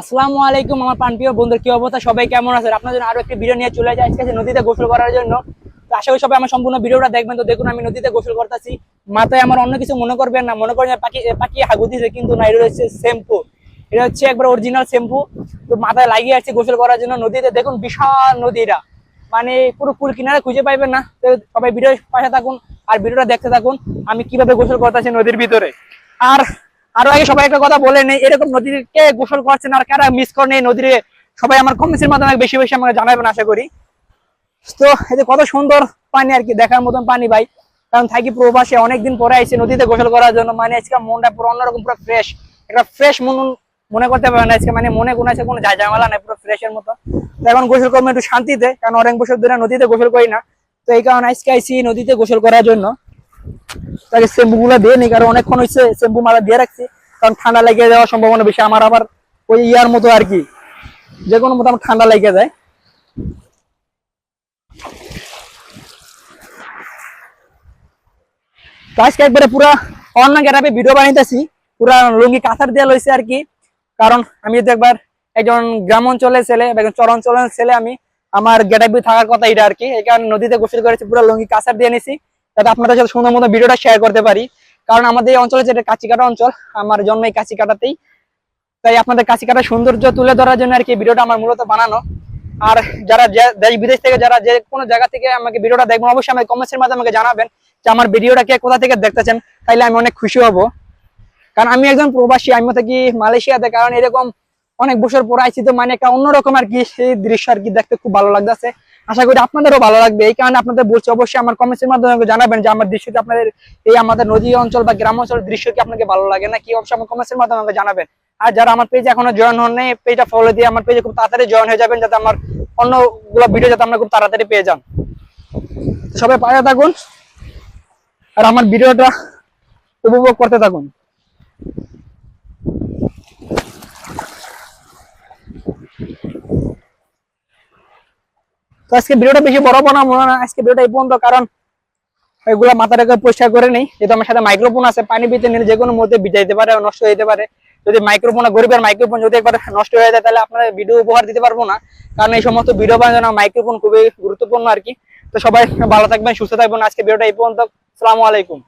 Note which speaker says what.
Speaker 1: আসসালামু আলাইকুম আমার প্রাণপ্রিয় বন্ধুর, কি অবস্থা? সবাই কেমন আছে আপনার জন্য আরও একটি ভিডিও নিয়ে চলে যায় আজকে নদীতে গোসল করার জন্য। তো আশা করি সবাই আমার সম্পূর্ণ ভিডিওটা দেখবেন। তো দেখুন, আমি নদীতে গোসল করতেছি। মাথায় আমার অন্য কিছু মনে করবেন না। মনে করেন পাখি পাখি হাগু দিয়েছে কিন্তু না, এটা হচ্ছে শ্যাম্পু। এটা হচ্ছে একবার অরিজিনাল শ্যাম্পু। তো মাথায় লাগিয়ে আসছে গোসল করার জন্য নদীতে। দেখুন, বিশাল নদী এটা। মানে পুরো কুল কিনারে খুঁজে পাইবেন না। তো সবাই ভিডিও পাশে থাকুন আর ভিডিওটা দেখতে থাকুন। আমি কীভাবে গোসল করতেছি নদীর ভিতরে। আর আরও আগে সবাই একটা কথা বলে নেই, এরকম নদীতে কে গোসল করছেন আর কারা মিস করেন এই নদীরে, সবাই আমার কমেন্টসের মাধ্যমে বেশি বেশি আমাকে জানাবেন আশা করি। তো যে কত সুন্দর পানি আর কি, দেখার মতন পানি ভাই। কারণ থাকি প্রবাসে, অনেকদিন পরে আইসি নদীতে গোসল করার জন্য মানে আজকে মনটা পুরো অন্যরকম, পুরো ফ্রেশ একটা ফ্রেশ মন মনে করতে পারেন আজকে মানে মনে কোনো আছে, কোনো ঝামেলা নাই, পুরো ফ্রেশের মতো। তো এখন গোসল করব একটু শান্তিতে, কারণ অনেক বছর ধরে নদীতে গোসল করি না। তো এই কারণে আজকে আইসি নদীতে গোসল করার জন্য। তাকে শ্যাম্পু গুলো দিয়ে নি কারণ অনেকক্ষণ হচ্ছে শ্যাম্পু মারা দিয়ে রাখছি। কারণ ঠান্ডা লেগে যাওয়ার সম্ভাবনা বেশি। আমার আবার ওই ইয়ার মতো আর কি, যে কোনো মতো আমার ঠান্ডা লেগে যায়। আজকে একবারে পুরা অন্য গ্যারাপে ভিডিও বানাইতেছি। পুরা লুঙ্গি কাঁথার দেওয়া লইছে আর কি। কারণ আমি যদি একবার একজন গ্রাম অঞ্চলের ছেলে একজন চর অঞ্চলের ছেলে, আমি আমার গেটাপি থাকার কথা এটা আর কি। এই কারণে নদীতে গোসল করেছি, পুরো লুঙ্গি কাঁচার দিয়ে নিছি। যাতে আপনাদের সাথে সুন্দর মতো ভিডিওটা শেয়ার করতে পারি। কারণ আমাদের এই অঞ্চলে যেটা কাছিকাটা অঞ্চল, আমার জন্ম এই কাছিকাটাতেই তাই আপনাদের কাছিকাটা সৌন্দর্য তুলে ধরার জন্য আর কি ভিডিওটা আমার মূলত বানানো। আর যারা দেশ বিদেশ থেকে, যারা যে কোনো জায়গা থেকে আমাকে ভিডিওটা দেখবেন, অবশ্যই আমাকে কমেন্টসের মাধ্যমে আমাকে জানাবেন যে আমার ভিডিওটা কে কোথা থেকে দেখতেছেন। তাইলে আমি অনেক খুশি হব। কারণ আমি একজন প্রবাসী, আমি থাকি মালয়েশিয়াতে। কারণ এরকম অনেক বছর পর আইছি তো মানে একটা অন্যরকম আর কি সেই দৃশ্য আর কি দেখতে খুব ভালো লাগতেছে। আশা করি আপনাদেরও ভালো লাগবে। এই কারণে আপনাদের বলছি, অবশ্যই আমার কমেন্টের মাধ্যমে জানাবেন যে আমার দৃশ্যটি আপনাদের, এই আমাদের নদী অঞ্চল বা গ্রাম অঞ্চলের দৃশ্য কি আপনাকে ভালো লাগে না কি অবশ্যই আমার কমেন্টের মাধ্যমে আমাকে জানাবেন। আর যারা আমার পেজে এখনও জয়েন হন নাই পেজটা ফলো দিয়ে আমার পেজে খুব তাড়াতাড়ি জয়েন হয়ে যাবেন, যাতে আমার অন্যগুলো ভিডিও যাতে আমরা খুব তাড়াতাড়ি পেয়ে যান। সবাই পায়ে থাকুন, আর আমার ভিডিওটা উপভোগ করতে থাকুন। তো আজকে ভিডিওটা বেশি বড় বানাবো না আজকে ভিডিওটা এই পর্যন্ত, কারণ এগুলো মাথা রেখে পরিষ্কার করে নেই। যেহেতু আমার সাথে মাইক্রোফোন আছে, পানি পিতে নিলে যে কোনো মুহূর্তে ভিজাইতে পারে, নষ্ট হয়ে যেতে পারে। যদি মাইক্রোফোন গরিবের মাইক্রোফোন যদি একবার নষ্ট হয়ে যায়, তাহলে আপনার ভিডিও উপহার দিতে পারব না। কারণ এই সমস্ত ভিডিও জন্য মাইক্রোফোন খুবই গুরুত্বপূর্ণ আর কি। তো সবাই ভালো থাকবেন, সুস্থ থাকবেন। আজকে ভিডিওটা এই পর্যন্ত। আসসালামু আলাইকুম।